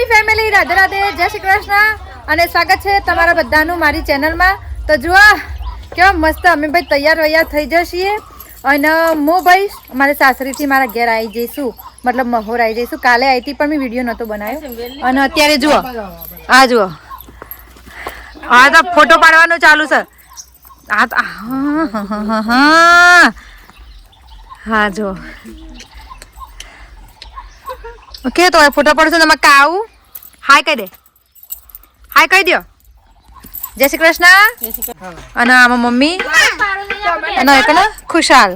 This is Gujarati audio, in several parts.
મારી ફેમિલી રાધે રાધે જય શ્રી કૃષ્ણ. અને સ્વાગત છે તમારા બધાનું મારી ચેનલમાં તો જુઓ કેવા મસ્ત અમે ભાઈ તૈયાર વૈયાર થઈ જઈએ અને હું ભાઈ મારે સાસરીથી મારા ઘેર આવી જઈશું. મતલબ મહોર આવી જઈશું. કાલે આવી હતી પણ મેં વીડિયો નહોતો બનાવ્યો. અને અત્યારે જુઓ આ જુઓ. હા તો ફોટો પાડવાનું ચાલુ છે. આ હા હા, હા, જો ઓકે તો ફોટો પડશે તમે કાવું. હાય કહી દે. હાય કહી દો જય શ્રી કૃષ્ણ. અને આમાં મમ્મી. અને એક ને ખુશાલ.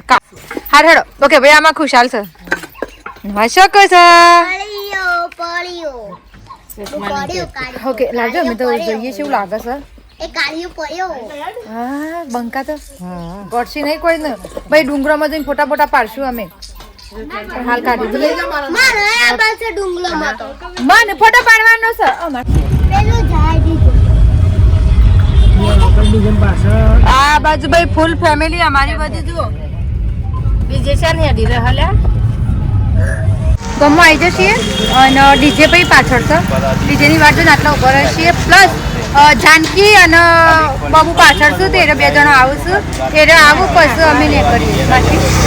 હાર હેડો. ઓકે, ભાઈ, આમાં ખુશાલ છે. શું કહો ઓકે, લાવજો અમે તો જોઈએ છે, એવું લાગે છે. હા, બંકા તો. ગોડસી નહીં કોઈ ને. ભાઈ, ડુંગરામાં જઈને ફોટા ફોટા પાડશું અમે. હાલ કાઢી આ બાજુ તો ફોટો પાડવાનો છે. આ બાજુ ભાઈ ફૂલ ફેમિલી અમારી બધી જુઓ. ડીજે છે ને ડીજે હલ્યા ગમમાં આવી જશે. અને ડીજે ભાઈ પાછળ છે. ડીજેની વાત જોઈને આટલા ઊભો રહે છીએ. પ્લસ જાનકી અને બાબુ પાછળ છું. તે બે જણા આવું છું. એ આવું, પછી અમે નહીં કરીએ બાકી.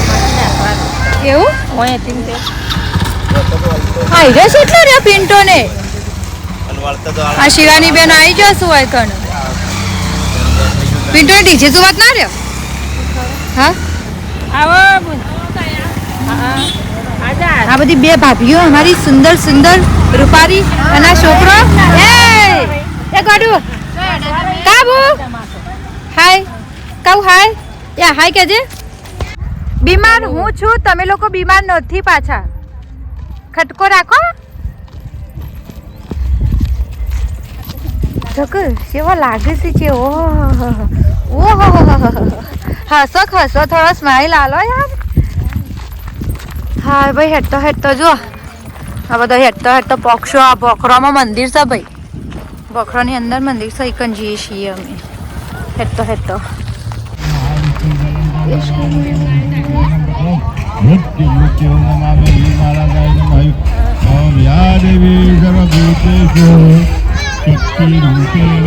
હા હીરે એટલે રે પિન્ટો ને આ શિવાની બેન આવી જશું હોય કણ પિન્ટો ડીજે તો વાત ના રહ્યો? હા? આ બધી બે ભાભીઓ અમારી સુંદર સુંદર રૂપારી અને છોકરો. એ એ ગાડુ. કાબુ. હાય. કાઉ હાય. યા હાય કેજે બીમાર હું છું, તમે લોકો બીમાર નથી પાછા. ખટકો રાખો. જોક કેવો લાગે છે કે ઓ ઓહો હસો હસો થોડો સ્માઈલ આલો યાર. હા ભાઈ હેડતો હેઠતો જો આ બધો હેઠતો હેઠતો પોક્ષો આ પોખરામાં મંદિર છે ભાઈ. પોખરાની અંદર મંદિર છે એકન જઈએ છીએ અમે. હેડતો હેડતો મૃત્યુ મૃત્યુ નમામે નારાયણ નમઃ ઓમ યા દેવી સર્વભૂતેષુ શક્તિ રૂપેણ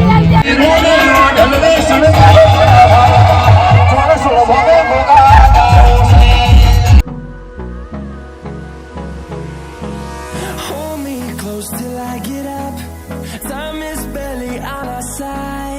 Hold me close till I get up. Time is barely on our side.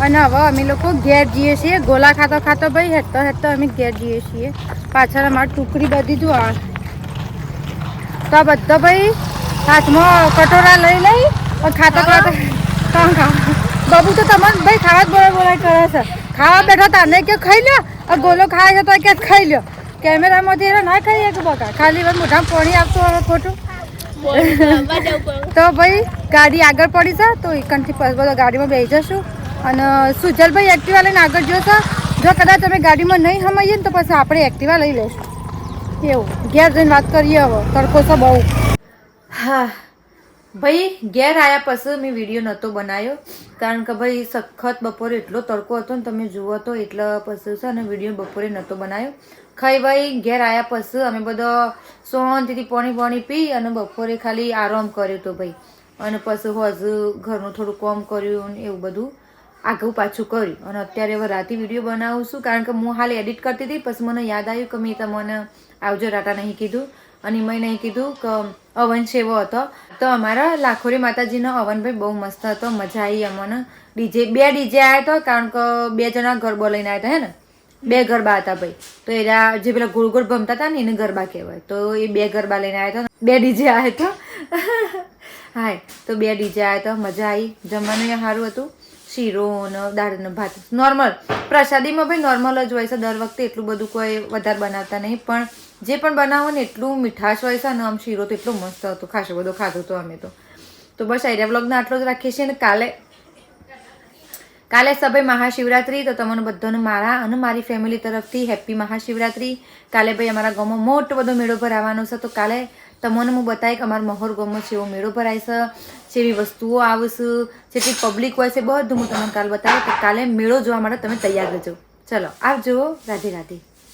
અને હવે અમે લોકો ઘેર જઈએ છીએ. ગોલા ખાતો ખાતો ભાઈ હેઠતો હેઠતો અમે ઘેર જઈએ છીએ. પાછળ અમારી ટુકડી બધી જો તો બધો ભાઈ હાથમાં કટોરા લઈ લઈ ખાતો ખાતો કામ ખાવા બાબુ તો તમારે ભાઈ ખાવા જ બોલા બોલા કરે છે. ખાવા બેઠો તને કે ખાઈ લ્યો? ગોલો ખાય છે તો કે ખાઈ લ્યો? કેમેરામાંથી એને ના ખાઈએ કે બકા? ખાલી મોઢામાં પાણી આપતો હવે ખોટું. તો ભાઈ ગાડી આગળ પડી છે તો એકનથી પ- બધા ગાડીમાં બેસી જશું. અને સુજલભાઈ એક્ટિવા લઈને આગળ જોશો જો કદાચ અમે ગાડીમાં નહીં સમાઈએ ને તો પછી આપણે એક્ટિવા લઈ લઈશું. એવું ઘેર જઈને વાત કરીએ હવે. તડકો છે બહુ. હા. ભાઈ, ઘેર આવ્યા પછી મેં વીડિયો નહોતો બનાવ્યો. કારણ કે ભાઈ, સખત બપોરે એટલો તડકો હતો ને તમે જુઓ તો એટલો પછી છે અને વીડિયો બપોરે નહોતો બનાવ્યો. ખાઈ ભાઈ, ઘેર આવ્યા પછી અમે બધો શાંતિથી પાણી પાણી પી અને બપોરે ખાલી આરામ કર્યો હતો ભાઈ. અને પછી હજુ ઘરનું થોડું કામ કર્યું એવું બધું. આગળ પાછું કર્યું. અને અત્યારે હવે રાતે વીડિયો બનાવું છું, કારણ કે હું હાલ એડિટ કરતી હતી, પછી મને યાદ આવ્યું કે મેં તમને આવજો રાટા નહીં કીધું. અને મેં નહીં કીધું કે અવન સેવો હતો. તો અમારા લાખોરી માતાજીનો અવન ભાઈ બહુ મસ્ત હતો, મજા આવી અમને. ડીજે, બે ડીજે આવ્યા હતો, કારણ કે બે જણા ગરબો લઈને આવ્યા હતા, હે ને? બે ગરબા હતા ભાઈ. તો એના જે પેલા ગોળ ગોળ ભમતા હતા ને, એને ગરબા કહેવાય. તો એ બે ગરબા લઈને આવ્યા હતા. બે ડીજે આવ્યા હતા. હાય. તો બે ડીજે આવ્યા હતા, મજા આવી જમવાનું એ સારું હતું? શીરો ને દાળ ને ભાત. નોર્મલ પ્રસાદીમાં ભાઈ નોર્મલ જ હોય છે. દર વખતે એટલું બધું કોઈ વધારે બનાવતા નહીં. પણ જે પણ બનાવો ને એટલું મીઠાશ હોય છે ને આમ શીરો તો એટલો મસ્ત હતો ખાસો બધો, ખાધો તો અમે તો. તો બસ આઈડિયા બ્લોગને આટલો જ રાખીએ છીએ ને કાલે કાલે સભાઈ મહાશિવરાત્રી. તો તમને બધાને મારા અને મારી ફેમિલી તરફથી હેપી મહાશિવરાત્રી. કાલે ભાઈ અમારા ગામમાં મોટો બધો મેળો ભરાવાનો છે. તો કાલે તમને હું બતાવી કે અમારા મહોર ગામમાં જેવો મેળો ભરાય છે જેવી વસ્તુઓ આવશે, જેટલી પબ્લિક હોય છે, બધું હું તમને કાલે બતાવું. તો કાલે મેળો જોવા માટે તમે તૈયાર રહેજો. ચલો, આવજો. રાધે રાધે.